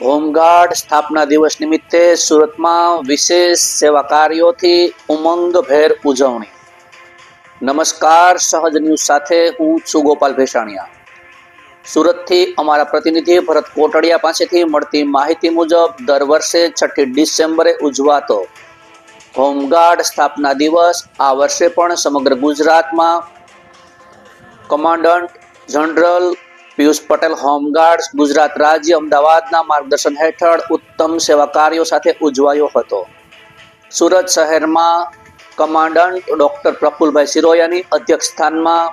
Home guard સ્થાપના દિવસ નિમિત્તે સુરતમાં વિશેષ સેવા કાર્યોથી ઉમંગભેર ઉજવણી. નમસ્કાર, સહજ ન્યૂઝ સાથે હું છું ગોપાલ ભેસાણિયા. સુરતથી અમારા પ્રતિનિધિ ભરત કોટડિયા પાસેથી મળતી માહિતી મુજબ, દર વર્ષે છઠ્ઠી ડિસેમ્બરે ઉજવાતો હોમગાર્ડ સ્થાપના દિવસ આ વર્ષે પણ સમગ્ર ગુજરાતમાં commandant general Piyush Patel home guards Gujarat રાજ્ય, અમદાવાદના માર્ગદર્શન હેઠળ ઉત્તમ સેવા કાર્યો સાથે ઉજવાયો હતો. સુરત શહેરમાં કમાન્ડન્ટ ડોક્ટર પ્રફુલભાઈ સિરોયાની અધ્યક્ષસ્થાનમાં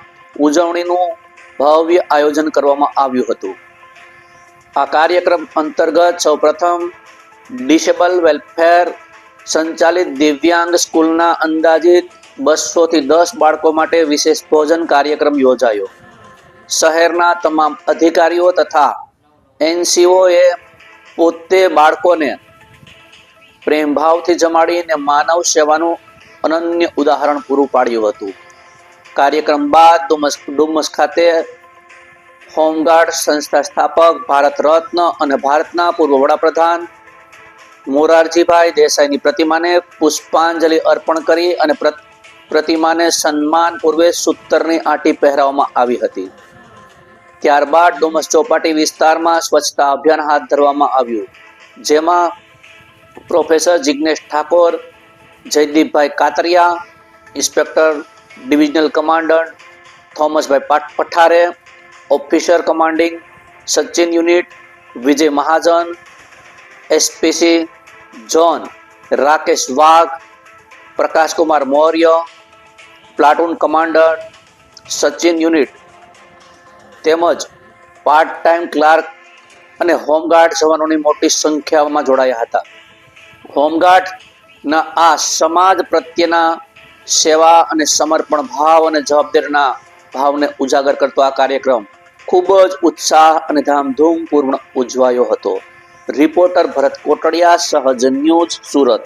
ઉજવણીનું ભવ્ય આયોજન કરવામાં આવ્યું હતું. આ કાર્યક્રમ અંતર્ગત સૌપ્રથમ ડિસેબલ વેલફેર સંચાલિત દિવ્યાંગ સ્કૂલના અંદાજિત બસોથી દસ બાળકો માટે વિશેષ ભોજન કાર્યક્રમ યોજાયો. શહેરના તમામ અધિકારીઓ તથા એનસીઓએ પોતે બાળકોને પ્રેમભાવથી જમાડીને માનવ સેવાનું અનન્ય ઉદાહરણ પૂરું પાડ્યું હતું. કાર્યક્રમ બાદ ડુમસ ખાતે હોમગાર્ડ સંસ્થા સ્થાપક ભારત રત્ન અને ભારતના પૂર્વ વડાપ્રધાન મોરારજીભાઈ દેસાઈની પ્રતિમાને પુષ્પાંજલિ અર્પણ કરી અને પ્રતિમાને સન્માન પૂર્વે સૂતરની આંટી પહેરાવવામાં આવી હતી. ત્યારબાદ ડુમસ ચોપાટી વિસ્તારમાં સ્વચ્છતા અભિયાન હાથ ધરવામાં આવ્યું જેમાં professor Jignesh Thakor Jaydeepbhai Katariya inspector divisional commandant Thomasbhai પાટ- Pathare officer commanding Sachin unit Vijay Mahajan SPC zone Rakesh Wagh Prakashkumar Maurya platoon commander Sachin unit તેમજ પાર્ટ ટાઈમ ક્લાર્ક અને હોમગાર્ડ જવાનોની મોટી સંખ્યામાં જોડાયા હતા. હોમગાર્ડના આ સમાજ પ્રત્યેના સેવા અને સમર્પણ ભાવ અને જવાબદારીના ભાવને ઉજાગર કરતો આ કાર્યક્રમ ખૂબ જ ઉત્સાહ અને ધામધૂમપૂર્ણ ઉજવાયો હતો. રિપોર્ટર ભરત કોટડિયા, સહજ ન્યૂઝ, સુરત.